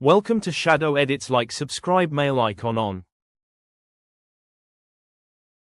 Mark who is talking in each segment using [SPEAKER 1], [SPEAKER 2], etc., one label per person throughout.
[SPEAKER 1] Welcome to Shadow Edits. Like subscribe mail icon on.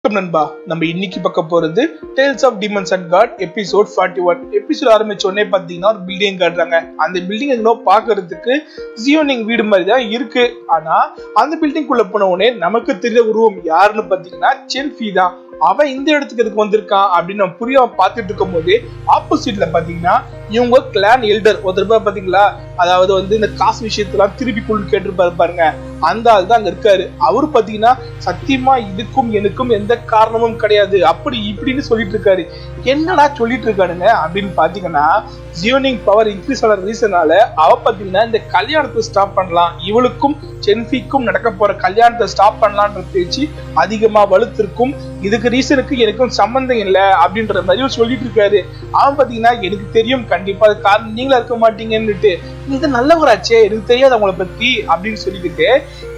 [SPEAKER 2] வணக்கம் நண்பா. நம்ம இன்னைக்கு பார்க்க போறது Tales of Demons and Gods episode forty one episode ஆரம்பிச்ச உடனே பாத்தீங்கன்னா ஒரு பில்டிங் காட்டுறாங்க. அந்த பில்டிங் இன்னும் பாக்குறதுக்கு ஜியோனிங் வீடு மாதிரி தான் இருக்கு. ஆனா அந்த பில்டிங் குள்ள போன உடனே நமக்கு தெரிய உருவம் யாருன்னு பாத்தீங்கன்னா செல்ஃபி தான். அவன் இந்த இடத்துக்கு எதுக்கு வந்திருக்கான் அப்படின்னு நம்ம புரியாம பார்த்துட்டு இருக்கும் போது ஆப்போசிட்ல பாத்தீங்கன்னா இவங்க கிளான் எல்டர் ஒரு ரூபாய் பாத்தீங்களா? அதாவது வந்து இந்த காசு விஷயத்தெல்லாம் திருப்பி கொண்டு கேட்டிருப்பாரு பாருங்க. அந்த ஆள் தான் அங்க இருக்காரு. அவர் பாத்தீங்கன்னா சத்தியமா இதுக்கும் எனக்கும் எந்த காரணமும் கிடையாது. அப்படி இப்படின்னு சொல்லிட்டு இருக்காரு. என்னடா சொல்லிட்டு இருக்கானுங்க? அப்படின்னு பாத்தீங்கன்னா ஜியோனிங் பவர் இன்க்ரீஸ் ஆன ரீசனால அவ பாத்தீங்கன்னா இந்த கல்யாணத்தை ஸ்டாப் பண்ணலாம். இவளுக்கும் சென்ஃபிக்கும் நடக்க போற கல்யாணத்தை ஸ்டாப் பண்ணலான்ற பேச்சு அதிகமா வலுத்திருக்கும். இதுக்கு ரீசனுக்கு எனக்கும் சம்பந்தம் இல்லை. அப்படின்ற மாதிரி சொல்லிட்டு இருக்காரு. அவன் பாத்தீங்கன்னா எனக்கு தெரியும் கண்டிப்பா அது காரணம் நீங்களா இருக்க மாட்டீங்கன்னுட்டு. இது நல்லவராச்சே எனக்கு தெரியாது அவங்கள பத்தி அப்படின்னு சொல்லிக்கிட்டு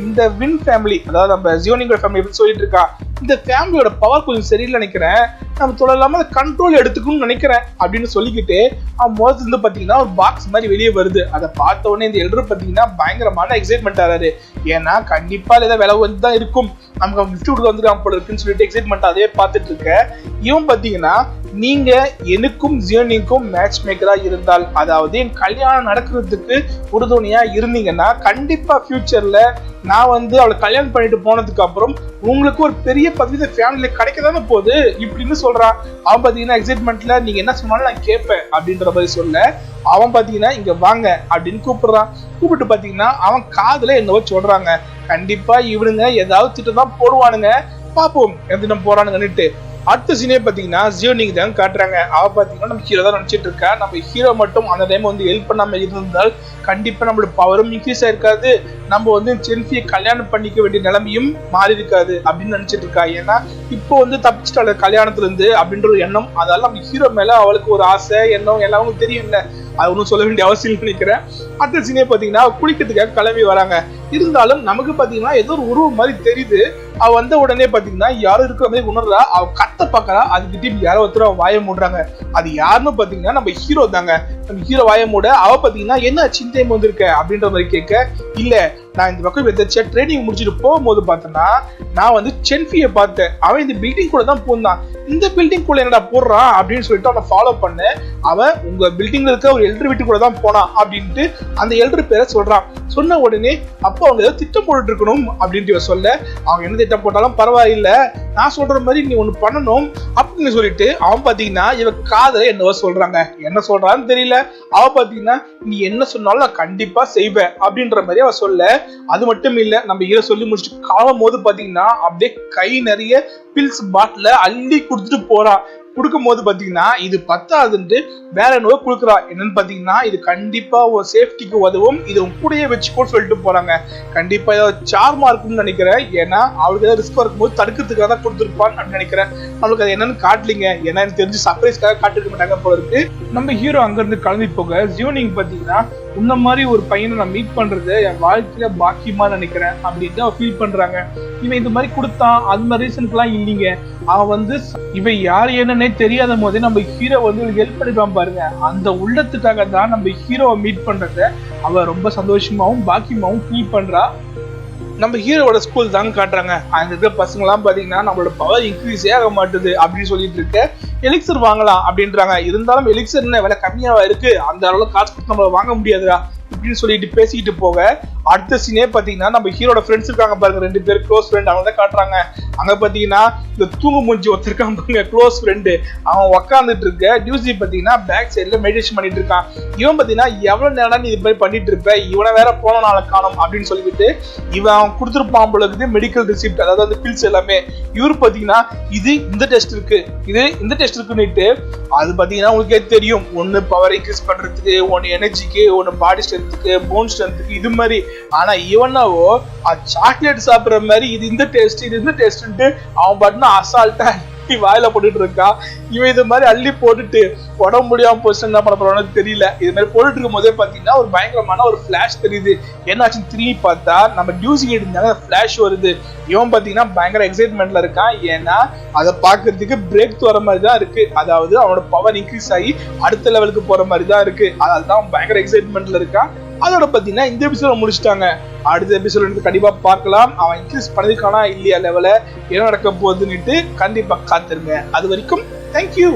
[SPEAKER 2] இந்த வின் ஃபேமிலி அதாவது நம்ம ஜியோனிங்கோட ஃபேமிலி சொல்லிட்டு இருக்கா இந்த ஃபேமிலியோட பவர் கொஞ்சம் சரியில்லை நினைக்கிறேன். நம்ம தொடராம கண்ட்ரோல் எடுத்துக்கணும்னு நினைக்கிறேன் அப்படின்னு சொல்லிக்கிட்டு அவன் முகத்துல இருந்து பார்த்தீங்கன்னா ஒரு பாக்ஸ் மாதிரி வெளியே வருது. அதை பார்த்த உடனே இந்த எல்டர் பார்த்தீங்கன்னா பயங்கரமான எக்ஸைட்மெண்ட் ஆறாரு. ஏன்னா கண்டிப்பா ஏதாவது விலை வந்து தான் இருக்கும். நமக்கு அவன் கிஃப்ட் கொடுக்க வந்துருக்கான் போல இருக்குன்னு சொல்லிட்டு எக்ஸைட்மெண்ட் அதே பார்த்துட்டு இருக்க. இவன் பார்த்தீங்கன்னா நீங்க எனக்கும் ஜியோனிக்கும் மேட்ச் மேக்கரா இருந்தால் அதாவது என் கல்யாணம் நடக்கிறதுக்கு உறுதுணையா இருந்தீங்கன்னா கண்டிப்பா ஃபியூச்சர்ல நான் வந்து அவளை கல்யாணம் பண்ணிட்டு போனதுக்கு அப்புறம் உங்களுக்கு ஒரு பெரிய பதவி இந்த ஃபேமிலியில கிடைக்க தானே போகுது? இப்படின்னு சொல்றான் அவன் பாத்தீங்கன்னா எக்ஸைட்மெண்ட்ல நீங்க என்ன சொன்னாலும் நான் கேட்பேன் அப்படின்ற மாதிரி சொல்ல. அவன் பாத்தீங்கன்னா இங்க வாங்க அப்படின்னு கூப்பிடுறான் கூப்பிட்டு பாத்தீங்கன்னா அவன் காதுல என்னவோ சொல்றாங்க. கண்டிப்பா இவனுங்க ஏதாவது திட்டம் தான் போடுவானுங்க. பார்ப்போம் எந்த திட்டம் போறானுங்கன்னுட்டு. அடுத்த சீனே பார்த்தீங்கன்னா ஜியோனிங் தான் காட்டுறாங்க. அவ பார்த்தீங்கன்னா நம்ம ஹீரோ தான் நினச்சிட்டு இருக்கா? நம்ம ஹீரோ மட்டும் அந்த டைம் வந்து ஹெல்ப் பண்ணாம இருந்தால் கண்டிப்பா நம்மளோட பவரும் இன்க்ரீஸ் ஆயிருக்காது. நம்ம வந்து செல்ஃபியை கல்யாணம் பண்ணிக்க வேண்டிய நிலைமையும் மாறி இருக்காது அப்படின்னு நினைச்சிட்டு இருக்கா. ஏன்னா இப்போ வந்து தப்பிச்சிட்டாள் கல்யாணத்துல இருந்து அப்படின்ற ஒரு எண்ணம். அதால நம்ம ஹீரோ மேல அவளுக்கு ஒரு ஆசை எண்ணம் எல்லாமே தெரியும் இல்ல அது ஒன்றும் சொல்ல வேண்டிய அவசியம் நினைக்கிறேன். அடுத்த சீனே பார்த்தீங்கன்னா குளிக்கிறதுக்காக கிளம்பி வராங்க. இருந்தாலும் நமக்கு பாத்தீங்கன்னா ஏதோ ஒரு உருவம் மாதிரி தெரியுது. அவ வந்த உடனே பாத்தீங்கன்னா யாரும் இருக்கிற மாதிரி உணர்றா. அவ கத்த பாக்கறா. அதுக்கிட்ட யாரோ ஒருத்தர் அவன் வாய மூடுறாங்க. அது யாருன்னு பாத்தீங்கன்னா நம்ம ஹீரோ தாங்க. நம்ம ஹீரோ வாய மூட அவ பாத்தீங்கன்னா என்ன சிந்தையம் வந்திருக்க அப்படின்ற மாதிரி கேட்க இல்ல நான் இந்த பக்கம் எதாச்சும் ட்ரைனிங் முடிச்சுட்டு போகும்போது பார்த்தேன்னா நான் வந்து சென்ஃபியை பார்த்தேன். அவன் இந்த பில்டிங் கூட தான் போந்தான். இந்த பில்டிங் கூட என்னடா போடுறான்? அப்படின்னு சொல்லிட்டு அவனை ஃபாலோ பண்ணேன் அவன் உங்க பில்டிங்ல இருக்க ஒரு எல்டர் வீட்டு கூட தான் போனான் அப்படின்ட்டு அந்த எல்டர் பேரை சொல்றான். சொன்ன உடனே அப்போ அவங்க ஏதோ திட்டம் போட்டுட்டு இருக்கணும் அப்படின்ட்டு இவன் சொல்ல அவங்க என்ன திட்டம் போட்டாலும் பரவாயில்ல. நான் சொல்ற மாதிரி நீ ஒன்று பண்ணணும். அப்படின்னு சொல்லிட்டு அவன் பார்த்தீங்கன்னா இவன் காதல என்னவோ சொல்றாங்க. என்ன சொல்றான்னு தெரியல. அவ பார்த்தீங்கன்னா நீ என்ன சொன்னாலும் நான் கண்டிப்பா செய்வேன். அப்படின்ற மாதிரி அவ சொல்ல அது மட்டும் இல்லை நம்ம ஹீரோ சொல்லி முடிச்சுட்டு காலம் போது பார்த்தீங்கன்னா அப்படியே கை நிறைய பில்ஸ் பாட்டில அள்ளி கொடுத்துட்டு போறான் கொடுக்கும் போது பார்த்தீங்கன்னா இது பத்தாதுன்ட்டு வேற என்னவோ கொடுக்குறா. என்னன்னு பார்த்தீங்கன்னா இது கண்டிப்பாக ஒரு சேஃப்டிக்கு உதவும். இது உங்க கூடயே வச்சுக்கோன்னு சொல்லிட்டு போறாங்க. கண்டிப்பாக ஏதாவது சார் இருக்கும்னு நினைக்கிறேன். ஏன்னா அவளுக்கு ஏதாவது ரிஸ்க் இருக்கும்போது தடுக்கிறதுக்காக தான் கொடுத்துருப்பான்னு அப்படின்னு நினைக்கிறேன். அவளுக்கு அது என்னன்னு காட்டலிங்க. ஏன்னா எனக்கு தெரிஞ்சு சர்ப்ரைஸ்க்காக காட்டிருக்க மாட்டாங்க போல இருக்கு. நம்ம ஹீரோ அங்கேருந்து கிளம்பி போக ஜீவனிங் பார்த்தீங்கன்னா இந்த மாதிரி ஒரு பையனை நான் மீட் பண்றது என் வாழ்க்கையில பாக்கியமா நினைக்கிறேன் அப்படின்னு அவ ஃபீல் பண்றாங்க. இவன் இந்த மாதிரி கொடுத்தான் அந்த மாதிரி ரீசனுக்குலாம் இல்லைங்க. அவன் வந்து இவன் யார் என்னன்னே தெரியாத போதே நம்ம ஹீரோ வந்து ஹெல்ப் பண்ணிடுவான் பாருங்க. அந்த உள்ளத்துக்காக தான் நம்ம ஹீரோவை மீட் பண்றத அவ ரொம்ப சந்தோஷமாவும் பாக்கியமாவும் ஃபீல் பண்றா. நம்ம ஹீரோவோட ஸ்கூல் தாங்க காட்டுறாங்க. அங்க இருக்கிற பசங்களாம் பாத்தீங்கன்னா நம்மளோட பவர் இன்க்ரீஸே ஆக மாட்டுது அப்படின்னு சொல்லிட்டு இருக்க எலிக்சர் வாங்கலாம் அப்படின்றாங்க. இருந்தாலும் எலிக்சர் என்ன விலை கம்மியாவா இருக்கு? அந்த அளவுக்கு காசு கொடுத்து நம்மள வாங்க முடியாதுடா இப்படின்னு சொல்லிட்டு பேசிக்கிட்டு போக அடுத்த சீனே பாத்தீங்கன்னா நம்ம ஹீரோட ஃப்ரெண்ட்ஸ் இருக்காங்க பாருங்க. ரெண்டு பேர் க்ளோஸ் ஃப்ரெண்ட் அவங்க தான் காட்டுறாங்க. அங்க பாத்தீங்கன்னா இந்த தூங்கு மூஞ்சி ஒருத்தருக்கான் பாருங்க. க்ளோஸ் ஃப்ரெண்டு அவன் உக்காந்துட்டு இருக்க. டியூசி பாத்தீங்கன்னா பேக் சைட்ல மெடிடேஷன் பண்ணிட்டு இருக்கான். இவன் பாத்தீங்கன்னா எவ்வளவு நேரம் நீ இது மாதிரி பண்ணிட்டு இருப்ப? இவனை வேற போன நாளை காணும் அப்படின்னு சொல்லிட்டு இவன் அவன் கொடுத்துருப்பான் போல இருக்குது. மெடிக்கல் ரிசிப்ட் அதாவது அந்த பில்ஸ் எல்லாமே. இவர் பாத்தீங்கன்னா இது இந்த டெஸ்ட் இருக்கு. இது இந்த டெஸ்ட் இருக்குன்னுட்டு அது பாத்தீங்கன்னா உங்களுக்கே தெரியும். ஒன்னு பவர் இன்க்ரீஸ் பண்றதுக்கு ஒன்னு எனர்ஜிக்கு ஒன்னு பாடி ஸ்ட்ரென்த்துக்கு போன் ஸ்ட்ரென்த்துக்கு இது மாதிரி ஆனா இவனாவோ சாக்லேட் சாப்பிடுற மாதிரி இது இந்த டேஸ்ட் இது இந்த டேஸ்ட்ன்ட்டு அவன் பாட்டுனா அசால்ட்டா வாயில போட்டுட்டு இருக்கான். இவன் இது மாதிரி அள்ளி போட்டுட்டு உடம்பு முடியாம போச்சு என்ன பண்ண போறான்னு தெரியல. இது மாதிரி போட்டுட்டு இருக்கும் போதே பாத்தீங்கன்னா ஒரு பயங்கரமான ஒரு பிளாஷ் தெரியுது. என்னாச்சுன்னு திரும்பி பார்த்தா நம்ம டியூசி இருந்தாங்க பிளாஷ் வருது. இவன் பாத்தீங்கன்னா பயங்கர எக்ஸைட்மெண்ட்ல இருக்கான். ஏன்னா அதை பாக்குறதுக்கு பிரேக் வர மாதிரி தான் இருக்கு. அதாவது அவனோட பவர் இன்க்ரீஸ் ஆகி அடுத்த லெவலுக்கு போற மாதிரி தான் இருக்கு. அதனால தான் அவன் பயங்கர எக்ஸைட்மெண்ட்ல இருக்கான். அதோட பார்த்தீங்கன்னா இந்த எபிசோட முடிச்சிட்டாங்க. அடுத்த எபிசோட் வந்து கண்டிப்பாக பார்க்கலாம். அவன் இன்க்ரீஸ் பண்ணியிருக்கானா இல்லையா லெவலில் என்ன நடக்க போகுதுன்னுட்டு கண்டிப்பாக காத்துருங்க. அது வரைக்கும் தேங்க்யூ